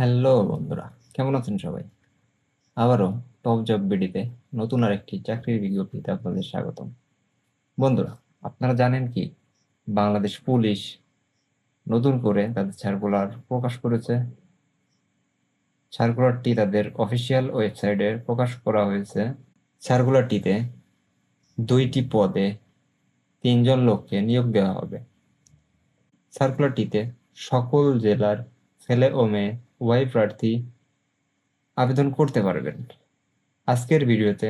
Hello বন্ধুরা, কেমন আছেন সবাই? আবারও টপ জব বিডিতে নতুন আরেকটি চাকরির বিজ্ঞপ্তিতে আপনাদের স্বাগতম। বন্ধুরা, আপনারা জানেন কি, বাংলাদেশ পুলিশ নতুন করে তাদের সার্কুলার প্রকাশ করেছে। সার্কুলারটি তাদের অফিসিয়াল ওয়েবসাইটে প্রকাশ করা হয়েছে। সার্কুলারটিতে দুইটি পদে তিনজন লোককে নিয়োগ দেওয়া হবে। সার্কুলারটিতে সকল জেলার ছেলে ও মেয়ে উভয় প্রার্থী আবেদন করতে পারবেন। আজকের ভিডিওতে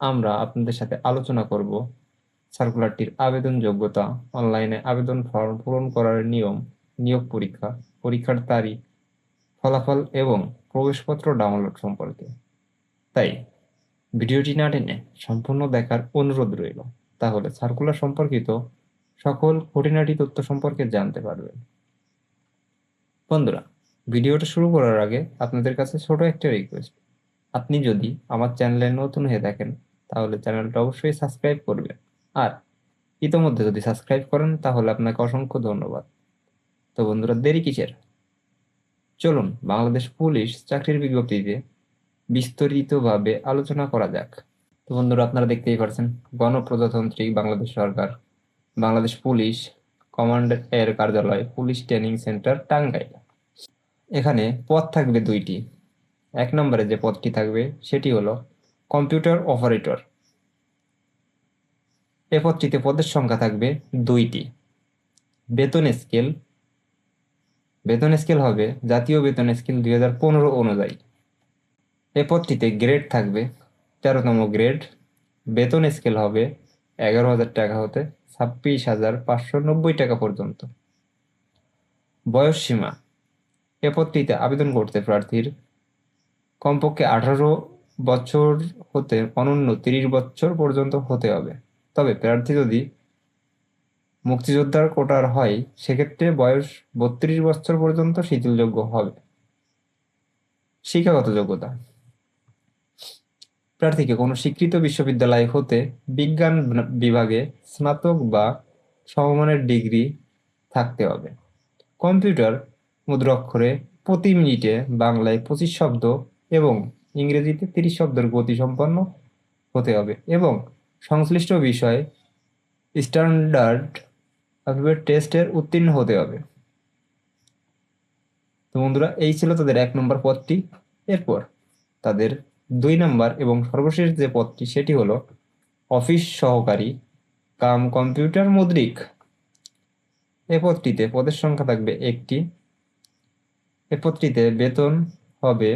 আমরা আপনাদের সাথে আলোচনা করব সার্কুলারটির আবেদন যোগ্যতা, অনলাইনে আবেদন ফর্ম পূরণ করার নিয়ম, নিয়োগ পরীক্ষা, পরীক্ষার তারিখ, ফলাফল এবং প্রবেশপত্র ডাউনলোড সম্পর্কে। তাই ভিডিওটি না টেনে সম্পূর্ণ দেখার অনুরোধ রইল। তাহলে সার্কুলার সম্পর্কিত সকল খুঁটিনাটি তথ্য সম্পর্কে জানতে পারবেন। বন্ধুরা ভিডিওটা শুরু করার আগে আপনাদের কাছে ছোট একটা রিকোয়েস্ট আপনি যদি আমার চ্যানেলে নতুন হয়ে থাকেন, তাহলে চ্যানেলটা অবশ্যই সাবস্ক্রাইব করবেন। আর ইতোমধ্যে যদি সাবস্ক্রাইব করেন, তাহলে আপনাকে অসংখ্য ধন্যবাদ। তো বন্ধুরা, দেরি কিসের? চলুন বাংলাদেশ পুলিশ চাকরির বিজ্ঞপ্তিতে বিস্তারিতভাবে আলোচনা করা যাক। তো বন্ধুরা, আপনারা দেখতেই পারছেন, গণপ্রজাতন্ত্রী বাংলাদেশ সরকার, বাংলাদেশ পুলিশ কমান্ড এর কার্যালয়, পুলিশ ট্রেনিং সেন্টার, টাঙ্গাইল। এখানে পদ থাকবে দুইটি। এক নম্বরে যে পদটি থাকবে সেটি হলো কম্পিউটার অপারেটর। এ পদটিতে পদের সংখ্যা থাকবে দুইটি। বেতন স্কেল। বেতন স্কেল হবে জাতীয় বেতন স্কেল দুই হাজার পনেরো অনুযায়ী। এ পদটিতে গ্রেড থাকবে তেরোতম গ্রেড। বেতন স্কেল হবে এগারো হাজার টাকা হতে ছাব্বিশ হাজার পাঁচশো নব্বই টাকা পর্যন্ত। বয়স সীমা। এ আবেদন করতে প্রার্থীর কমপক্ষে আঠারো বছর হতে অনন্য তিরিশ বছর পর্যন্ত হতে হবে। তবে প্রার্থী যদি মুক্তিযোদ্ধার কোটার হয়, সেক্ষেত্রে বয়স বত্রিশ বছর পর্যন্ত শিথিলযোগ্য হবে। শিক্ষাগত যোগ্যতা। প্রার্থীকে কোনো স্বীকৃত বিশ্ববিদ্যালয় হতে বিজ্ঞান বিভাগে স্নাতক বা সমমানের ডিগ্রি থাকতে হবে। কম্পিউটার মুদ্রাক্ষরে প্রতি মিনিটে বাংলায় পঁচিশ শব্দ এবং ইংরেজিতে তিরিশ শব্দের গতি সম্পন্ন হতে হবে এবং সংশ্লিষ্ট বিষয়ে স্ট্যান্ডার্ড অ্যালফাবেট টেস্টের উত্তীর্ণ হতে হবে। তো বন্ধুরা, এই ছিল তাদের এক নম্বর পদটি। এরপর তাদের দুই নম্বর এবং সর্বশেষ যে পদটি, সেটি হলো অফিস সহকারী কাম কম্পিউটার মুদ্রিক। এ পদটিতে পদের সংখ্যা থাকবে একটি এ পদটিতে বেতন হবে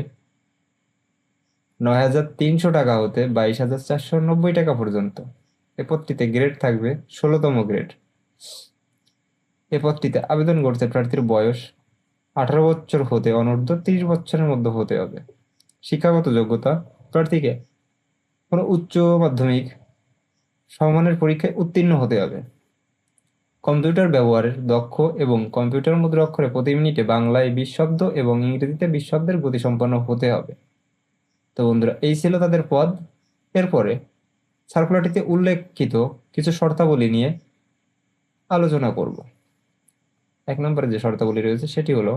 নয় হাজার তিনশো টাকা হতে বাইশ হাজার চারশো নব্বই টাকা পর্যন্ত। এ গ্রেড থাকবে ষোলোতম গ্রেড এ আবেদন করতে প্রার্থীর বয়স আঠারো বছর হতে অনূর্ধ্ব তিরিশ বছরের মধ্যে হতে হবে। শিক্ষাগত যোগ্যতা, প্রার্থীকে কোনো উচ্চ মাধ্যমিক সমমানের পরীক্ষায় উত্তীর্ণ হতে হবে। কম্পিউটার ব্যবহারের দক্ষ এবং কম্পিউটার মুদ্রা অক্ষরে প্রতি মিনিটে বাংলায় বিশ শব্দ এবং ইংরেজিতে বিশ শব্দের গতিসম্পন্ন হতে হবে। তো বন্ধুরা, এই ছিল তাদের পদ। এরপরে সার্কুলারটিতে উল্লেখিত কিছু শর্তাবলী নিয়ে আলোচনা করব। এক নম্বরে যে শর্তাবলী রয়েছে সেটি হলো,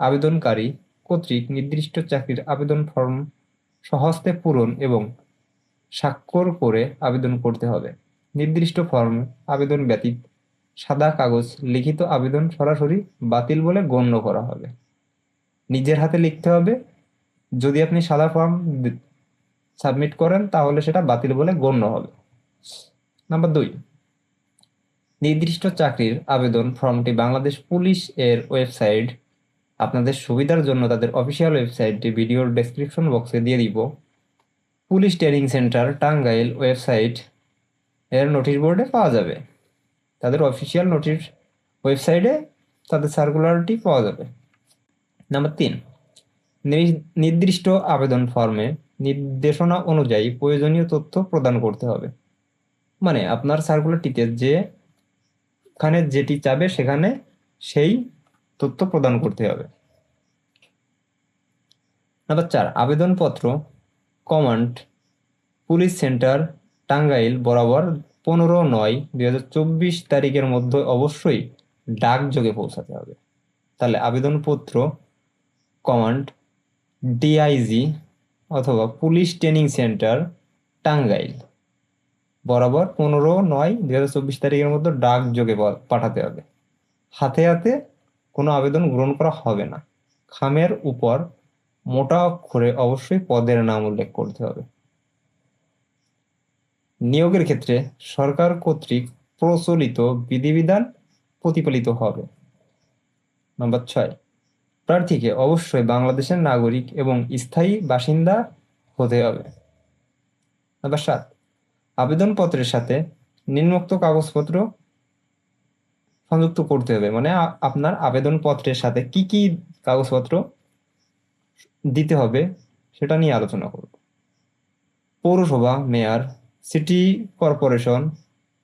আবেদনকারী কর্তৃক নির্দিষ্ট চাকরির আবেদন ফর্ম সহস্তে পূরণ এবং স্বাক্ষর করে আবেদন করতে হবে। নির্দিষ্ট ফর্ম আবেদন ব্যতীত সাদা কাগজ, লিখিত আবেদন সরাসরি বাতিল বলে গণ্য করা হবে। নিজের হাতে লিখতে হবে, যদি আপনি সাদা ফর্ম সাবমিট করেন, তাহলে সেটা বাতিল বলে গণ্য হবে। নাম্বার দুই, নির্দিষ্ট চাকরির আবেদন ফর্মটি বাংলাদেশ পুলিশ এর ওয়েবসাইট, আপনাদের সুবিধার জন্য তাদের অফিসিয়াল ওয়েবসাইটটি ভিডিওর ডেসক্রিপশন বক্সে দিয়ে দিব। Police training centre, Tangail website এর নোটিশ বোর্ডে পাওয়া যাবে। তাদের অফিসিয়াল নোটিশ ওয়েবসাইটে তাদের সার্কুলারটি পাওয়া যাবে। নাম্বার তিন নির্দিষ্ট আবেদন ফর্মে নির্দেশনা অনুযায়ী প্রয়োজনীয় তথ্য প্রদান করতে হবে। মানে আপনার সার্কুলারটিতে যে, খানে যেটি চাবে সেখানে সেই তথ্য প্রদান করতে হবে। নাম্বার চার, আবেদনপত্র কমান্ড পুলিশ সেন্টার টাঙ্গাইল বরাবর পনেরো নয় দুই হাজার চব্বিশ তারিখের মধ্যে অবশ্যই ডাকযোগে পৌঁছাতে হবে। তাহলে আবেদনপত্র কমান্ড ডিআইজি অথবা পুলিশ ট্রেনিং সেন্টার, টাঙ্গাইল। বরাবর পনেরো নয় দুই হাজার চব্বিশ তারিখের মধ্যে ডাক যোগে পাঠাতে হবে। হাতে হাতে কোনো আবেদন গ্রহণ করা হবে না। খামের উপর মোটা অক্ষরে অবশ্যই পদের নাম উল্লেখ করতে হবে। নিয়োগের ক্ষেত্রে সরকার কর্তৃক প্রচলিত বিধিবিধান প্রতিপালিত হবে। নম্বর ছয়, প্রার্থীকে অবশ্যই বাংলাদেশের নাগরিক এবং স্থায়ী বাসিন্দা হতে হবে। নাম্বার সাত, আবেদনপত্রের সাথে নিম্নোক্ত কাগজপত্র সংযুক্ত করতে হবে। মানে আপনার আবেদনপত্রের সাথে কি কি কাগজপত্র দিতে হবে সেটা নিয়ে আলোচনা করব। পৌরসভা, mayor city corporation,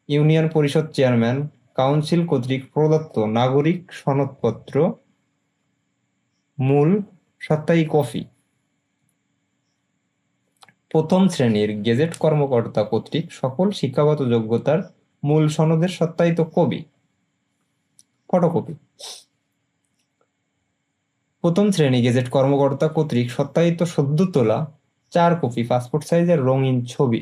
union parishad chairman, council কর্তৃক প্রদত্ত নাগরিক সনদপত্র, মূল সত্তাই কফি প্রথম শ্রেণির গেজেট কর্মকর্তা কর্তৃক সকল শিক্ষাগত যোগ্যতার মূল সনদের সত্যায়িত কবি ফটোকপি। প্রথম শ্রেণি গেজেট কর্মকর্তা কর্তৃক সত্যায়িত সদ্য তোলা চার কপি পাসপোর্ট সাইজের রঙিন ছবি।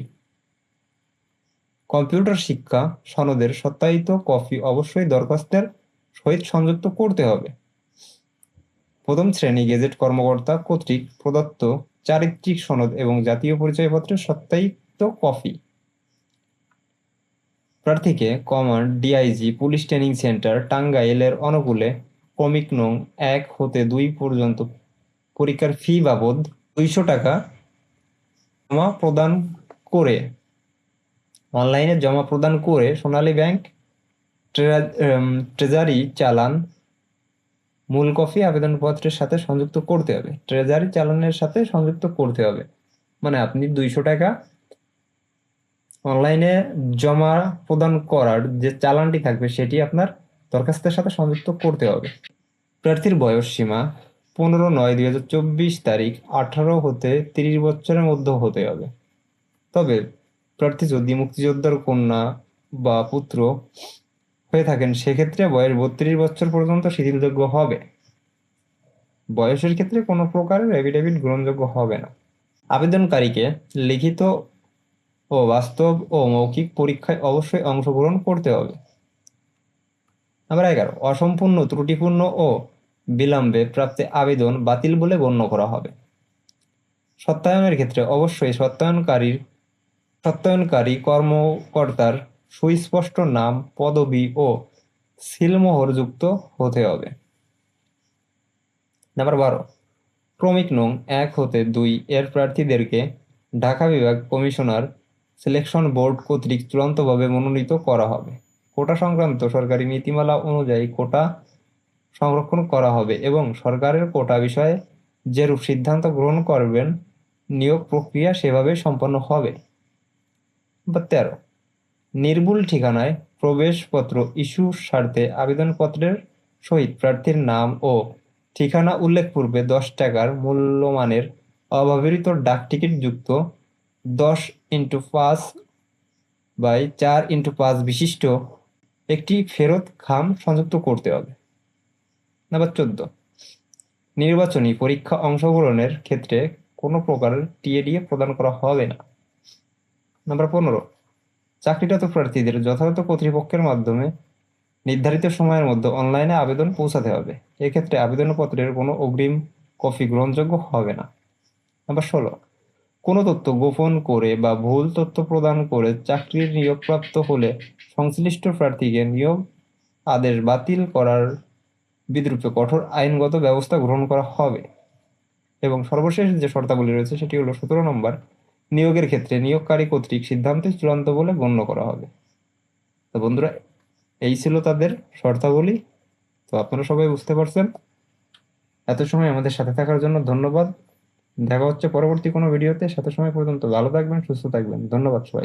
কম্পিউটার শিক্ষা, সনদের সত্যায়িত কপি অবশ্যই দরখাস্তের সহিত সংযুক্ত করতে হবে। প্রথম শ্রেণি গেজেট কর্মকর্তা কর্তৃক প্রদত্ত চারিত্রিক সনদ এবং জাতীয় পরিচয়পত্রের সত্যায়িত কপি। প্রার্থীকে command DIG police training centre টাঙ্গাইলের অনুকূলে ক্রমিক নং এক হতে দুই পর্যন্ত পরীক্ষার ফি বাবদ দুইশো টাকা জমা প্রদান করে। অনলাইনে জমা প্রদান করে সোনালী ব্যাংক ট্রেজা- ট্রেজারি চালান। মূল কপি আবেদনপত্রের সাথে সংযুক্ত করতে হবে। ট্রেজারি চালানের সাথে সংযুক্ত করতে হবে। মানে আপনি দুইশো টাকা অনলাইনে জমা প্রদান করার যে চালানটি থাকবে, সেটি আপনার দরখাস্তের সাথে সংযুক্ত করতে হবে। প্রার্থীর বয়স সীমা পনেরো নয় দুই হাজার চব্বিশ তারিখ, আঠারো হতে তিরিশ বছরের মধ্যে হতে হবে। তবে প্রার্থী যদি মুক্তিযোদ্ধার কন্যা বা পুত্র হয়ে থাকেন, সেক্ষেত্রে বয়স বত্রিশ বছর পর্যন্ত শিথিলযোগ্য হবে। বয়সের ক্ষেত্রে কোনো প্রকারের এফিডেভিট গ্রহণযোগ্য হবে না। আবেদনকারীকে লিখিত ও বাস্তব ও মৌখিক পরীক্ষায় অবশ্যই অংশগ্রহণ করতে হবে। নাম্বার এগারো, অসম্পূর্ণ, ত্রুটিপূর্ণ ও বিলম্বে প্রাপ্তি আবেদন বাতিল বলে গণ্য করা হবে। সত্যায়নের ক্ষেত্রে অবশ্যই সত্যায়নকারীর সত্যায়নকারী কর্মকর্তার সুস্পষ্ট নাম, পদবি ও সিলমোহর যুক্ত হতে হবে। নাম্বার বারো, ক্রমিক নং এক হতে দুই এর প্রার্থীদেরকে ঢাকা বিভাগ কমিশনার সিলেকশন বোর্ড কর্তৃক চূড়ান্তভাবে মনোনীত করা হবে। কোটা সংক্রান্ত সরকারি নীতিমালা অনুযায়ী কোটা সংরক্ষণ করা হবে এবং সরকারের কোটা বিষয়ে যেরূপ সিদ্ধান্ত গ্রহণ করবেন, নিয়োগ প্রক্রিয়া সেভাবে সম্পন্ন হবে। বা তেরো। নির্ভুল ঠিকানায় প্রবেশপত্র ইস্যুর স্বার্থে আবেদনপত্রের সহিত প্রার্থীর নাম ও ঠিকানা উল্লেখ পূর্বে দশ টাকার মূল্যমানের অব্যবহৃত ডাক টিকিট যুক্ত দশ ইন্টু পাঁচ বাই চার ইন্টু পাঁচ বিশিষ্ট একটি ফেরত খাম সংযুক্ত করতে হবে। নাম্বার চোদ্দ। নির্বাচনী পরীক্ষা অংশগ্রহণের ক্ষেত্রে কোনো প্রকারের টিএডিএ প্রদান করা হবে না। নাম্বার পনেরো। চাকরিরত প্রার্থীদের, যথাযথ কর্তৃপক্ষের মাধ্যমে নির্ধারিত সময়ের মধ্যে অনলাইনে আবেদন পৌঁছাতে হবে। এক্ষেত্রে আবেদনপত্রের কোনো অগ্রিম কপি গ্রহণযোগ্য হবে না। নাম্বার ষোলো। কোনো তথ্য গোপন করে বা ভুল তথ্য প্রদান করে চাকরির নিয়োগপ্রাপ্ত হলে সংশ্লিষ্ট প্রার্থীকে নিয়োগ আদেশ বাতিল করার বিদ্রুপে কঠোর আইনগত ব্যবস্থা গ্রহণ করা হবে। এবং সর্বশেষ যে শর্তাবলী রয়েছে সেটি হলো সতেরো নম্বর নিয়োগের ক্ষেত্রে নিয়োগকারী কর্তৃক সিদ্ধান্ত চূড়ান্ত বলে গণ্য করা হবে। তো বন্ধুরা, এই ছিল তাদের শর্তাবলী। তো আপনারা সবাই বুঝতে পারছেন। এত সময় আমাদের সাথে থাকার জন্য ধন্যবাদ। দেখা হচ্ছে পরবর্তী কোনো ভিডিওতে। সাথে সময় পর্যন্ত ভালো থাকবেন, সুস্থ থাকবেন। ধন্যবাদ সবাইকে।